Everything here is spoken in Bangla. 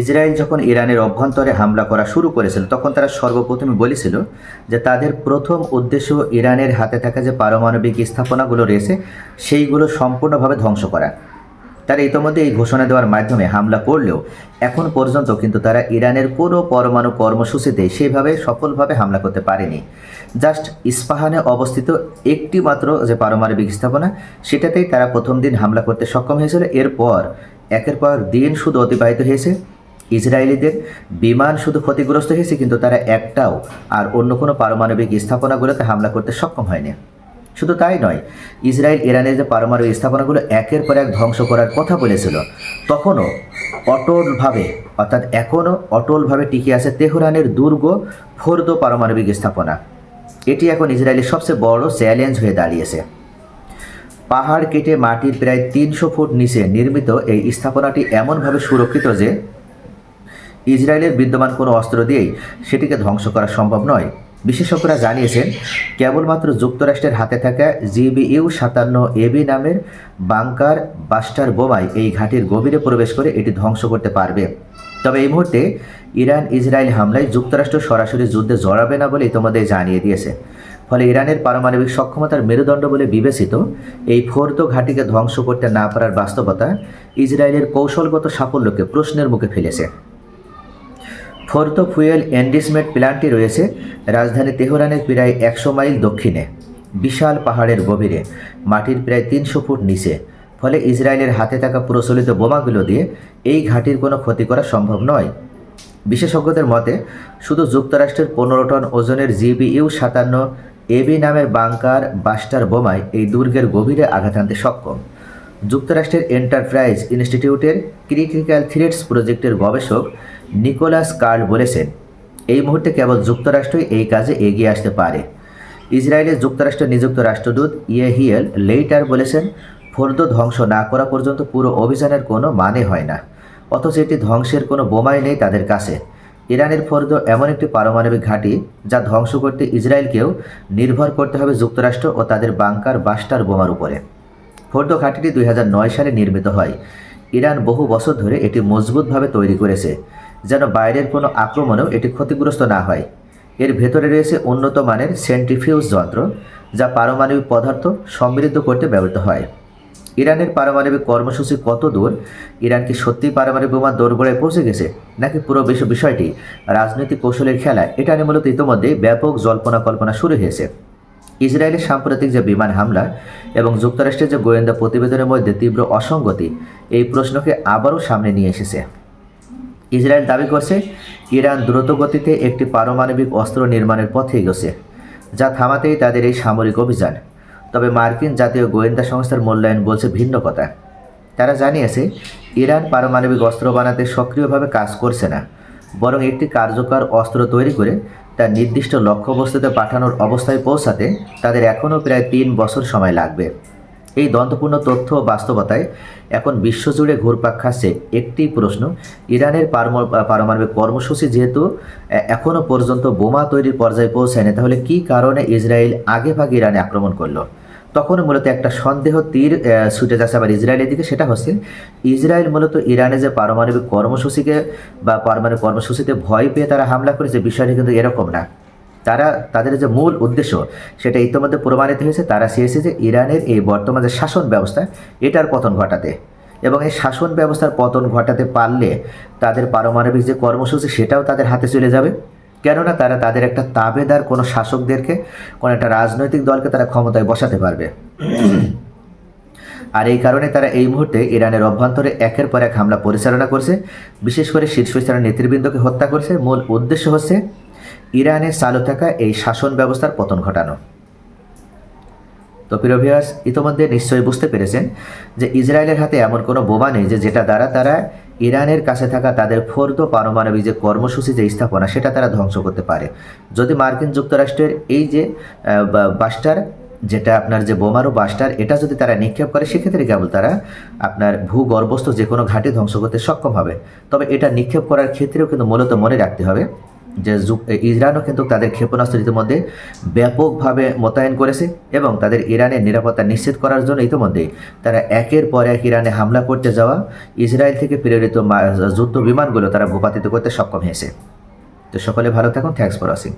ইসরায়েল যখন ইরানের অভ্যন্তরে হামলা করা শুরু করেছিল, তখন তারা সর্বপ্রথমে বলেছিল যে তাদের প্রথম উদ্দেশ্য ইরানের হাতে থাকা যে পারমাণবিক স্থাপনাগুলো রয়েছে, সেইগুলো সম্পূর্ণভাবে ধ্বংস করা। তারা ইতোমধ্যে এই ঘোষণা দেওয়ার মাধ্যমে হামলা করলেও এখন পর্যন্ত কিন্তু তারা ইরানের কোনো পরমাণু কর্মসূচিতে সেভাবে সফলভাবে হামলা করতে পারেনি। জাস্ট ইস্পাহানে অবস্থিত একটি মাত্র যে পারমাণবিক স্থাপনা, সেটাতেই তারা প্রথম দিন হামলা করতে সক্ষম হয়েছিল। এরপর, একের পর দিন শুধু অতিবাহিত হয়েছে। ইসরায়েলিদের বিমান শুধু ক্ষতিগ্রস্ত হয়েছে, কিন্তু তারা একটাও আর অন্য কোনো পারমাণবিক স্থাপনাগুলোতে হামলা করতে সক্ষম হয়নি। শুধু তাই নয়, ইসরায়েল ইরানের যে পারমাণবিক স্থাপনাগুলো একের পর এক ধ্বংস করার কথা বলেছিল, তখনও অটলভাবে, অর্থাৎ এখনও অটলভাবে টিকে আছে তেহরানের দুর্গ ফোর্দ পারমাণবিক স্থাপনা। এটি এখন ইসরায়েলের সবচেয়ে বড় চ্যালেঞ্জ হয়ে দাঁড়িয়েছে। পাহাড় কেটে মাটির প্রায় তিনশো ফুট নিচে নির্মিত এই স্থাপনাটি এমনভাবে সুরক্ষিত যে ইসরায়েলের বিদ্যমান কোনো অস্ত্র দিয়েই সেটিকে ধ্বংস করা সম্ভব নয়। বিশেষজ্ঞরা জানিয়েছেন, কেবলমাত্র যুক্তরাষ্ট্রের হাতে থাকা জিবিইউ সাতান্ন এবি নামের বাংকার বাস্টার বোমায় এই ঘাটির গভীরে প্রবেশ করে এটি ধ্বংস করতে পারবে। তবে এই মুহূর্তে ইরান ইসরায়েল হামলায় যুক্তরাষ্ট্র সরাসরি যুদ্ধে জড়াবে না বলে ইতিমধ্যে জানিয়ে দিয়েছে। ফলে ইরানের পারমাণবিক সক্ষমতার মেরুদণ্ড বলে বিবেচিত এই ফোর্দ ঘাটিকে ধ্বংস করতে না পারার বাস্তবতা ইসরায়েলের কৌশলগত সাফল্যকে প্রশ্নের মুখে ফেলেছে। ফোর্তো ফুয়েল এন্ডিসমেন্ট প্ল্যান্টটি রয়েছে রাজধানী তেহরানের প্রায় একশো মাইল দক্ষিণে, বিশাল পাহাড়ের গভীরে, মাটির প্রায় তিনশো ফুট নিচে। ফলে ইসরায়েলের হাতে থাকা প্রচলিত বোমাগুলো দিয়ে এই ঘাটির কোনো ক্ষতি করা সম্ভব নয়। বিশেষজ্ঞদের মতে, শুধু যুক্তরাষ্ট্রের পনেরো টন ওজনের জিবিইউ সাতান্ন এবি নামের বাংকার বাস্টার বোমায় এই দুর্গের গভীরে আঘাত আনতে সক্ষম। যুক্তরাষ্ট্রের এন্টারপ্রাইজ ইনস্টিটিউটের ক্রিটিক্যাল থ্রেটস প্রজেক্টের গবেষক নিকোলাস কার্ল বলেছেন, এই মুহূর্তে কেবল যুক্তরাষ্ট্রই এই কাজে এগিয়ে আসতে পারে। ইসরায়েলের যুক্তরাষ্ট্র নিযুক্ত রাষ্ট্রদূত ইয়েহিয়েল লেইটার বলেছেন ফোর্দ ধ্বংস না করা পর্যন্ত পুরো অভিযানের কোনো মানে হয় না। অথচ এটি ধ্বংসের কোনো বোমাই নেই তাদের কাছে। ইরানের ফোর্দ এমন একটি পারমাণবিক ঘাঁটি যা ধ্বংস করতে ইসরায়েলকেও নির্ভর করতে হবে যুক্তরাষ্ট্র ও তাদের বাংকার বাস্টার বোমার উপরে। ফোর্দ ঘাঁটিটি দুই হাজার নয় সালে নির্মিত হয়। ইরান বহু বছর ধরে এটি মজবুতভাবে তৈরি করেছে, যেন বাইরের কোনো আক্রমণেও এটি ক্ষতিগ্রস্ত না হয়। এর ভেতরে রয়েছে উন্নত মানের সেন্ট্রিফিউজ যন্ত্র, যা পারমাণবিক পদার্থ সমৃদ্ধ করতে ব্যবহৃত হয়। ইরানের পারমাণবিক কর্মসূচি কত দূর? ইরান কি সত্যিই পারমাণবিক বোমার দোরগোড়ায় পৌঁছে গেছে? নাকি পুরো বিশ্ব বিষয়টি রাজনৈতিক কৌশলের খেলা এটা নিয়ে মূলত ইতিমধ্যেই ব্যাপক জল্পনা কল্পনা শুরু হয়েছে। ইসরায়েলের সাম্প্রতিক যে বিমান হামলা এবং যুক্তরাষ্ট্রের যে গোয়েন্দা প্রতিবেদনের মধ্যে তীব্র অসঙ্গতি, এই প্রশ্নকে আবারও সামনে নিয়ে এসেছে। ইসরায়েল দাবি করছে, ইরান দ্রুত গতিতে একটি পারমাণবিক অস্ত্র নির্মাণের পথে এগোছে, যা থামাতেই তাদের এই সামরিক অভিযান। তবে মার্কিন জাতীয় গোয়েন্দা সংস্থার মূল্যায়ন বলছে ভিন্ন কথা। তারা জানিয়েছে, ইরান পারমাণবিক অস্ত্র বানাতে সক্রিয়ভাবে কাজ করছে না, বরং একটি কার্যকর অস্ত্র তৈরি করে তা নির্দিষ্ট লক্ষ্যবস্তুতে পাঠানোর অবস্থায় পৌঁছাতে তাদের এখনও প্রায় তিন বছর সময় লাগবে। এই দ্বন্দ্বপূর্ণ তথ্য ও বাস্তবতায় এখন বিশ্বজুড়ে ঘুরপাক খাচ্ছে একটি প্রশ্ন। ইরানের পারম- পারমাণবিক কর্মসূচি যেহেতু এখনও পর্যন্ত বোমা তৈরির পর্যায়ে পৌঁছায়নি, তাহলে কি কারণে ইসরায়েল আগেভাগে ইরানে আক্রমণ করল? তখন মূলত একটা সন্দেহ, তীর ছুটে যাচ্ছে আবার ইসরায়েলের দিকে, সেটা হচ্ছে ইসরায়েল মূলত ইরানে যে পারমাণবিক কর্মসূচিকে বা পারমাণবিক কর্মসূচিতে ভয় পেয়ে তারা হামলা করেছে বিষয়টি কিন্তু এরকম না। তারা, তাদের যে মূল উদ্দেশ্য, সেটা ইতিমধ্যে প্রমাণিত হয়েছে, তারা চেয়েছে যে ইরানের এই বর্তমান যে শাসন ব্যবস্থা, এটার পতন ঘটাতে। এবং এই শাসন ব্যবস্থার পতন ঘটাতে পারলে তাদের পারমাণবিক যে কর্মসূচি, সেটাও তাদের হাতে চলে যাবে। কেননা তারা তাদের একটা তাবেদার কোনো শাসকদেরকে, কোনো একটা রাজনৈতিক দলকে তারা ক্ষমতায় বসাতে পারবে। আর এই কারণে তারা এই মুহূর্তে ইরানের অভ্যন্তরে একের পর এক হামলা পরিচালনা করছে। বিশেষ করে শীর্ষস্থানীয় নেতৃবৃন্দকে হত্যা করছে। মূল উদ্দেশ্য হচ্ছে ইরানে চালু থাকা এই শাসন ব্যবস্থার পতন ঘটানো। তো প্রিয় ইতোমধ্যে নিশ্চয়ই বুঝতে পেরেছেন যে ইসরায়েলের হাতে এমন কোনো বোমা নেই যে যেটা দ্বারা তারা ইরানের কাছে থাকা তাদের ফোর্দ পারমাণবিক যে কর্মসূচি যে স্থাপনা, সেটা তারা ধ্বংস করতে পারে। যদি মার্কিন যুক্তরাষ্ট্রের এই যে বাস্টার, যেটা আপনার যে বোমারু বাস্টার, এটা যদি তারা নিক্ষেপ করে, সেক্ষেত্রে কেবল তারা আপনার ভূগর্ভস্থ যে কোনো ঘাটে ধ্বংস করতে সক্ষম হবে। তবে এটা নিক্ষেপ করার ক্ষেত্রেও কিন্তু মূলত মনে রাখতে হবে যে ইরানও কিন্তু তাদের ক্ষেপণাস্ত্র ইতিমধ্যে ব্যাপকভাবে মোতায়েন করেছে এবং তাদের ইরানের নিরাপত্তা নিশ্চিত করার জন্য ইতিমধ্যে তারা একের পর এক ইরানে হামলা করতে যাওয়া ইসরায়েল থেকে প্রেরিত যুদ্ধ বিমানগুলো তারা ভূপাতিত করতে সক্ষম হয়েছে। তো সকলে ভালো থাকুন। Thanks for watching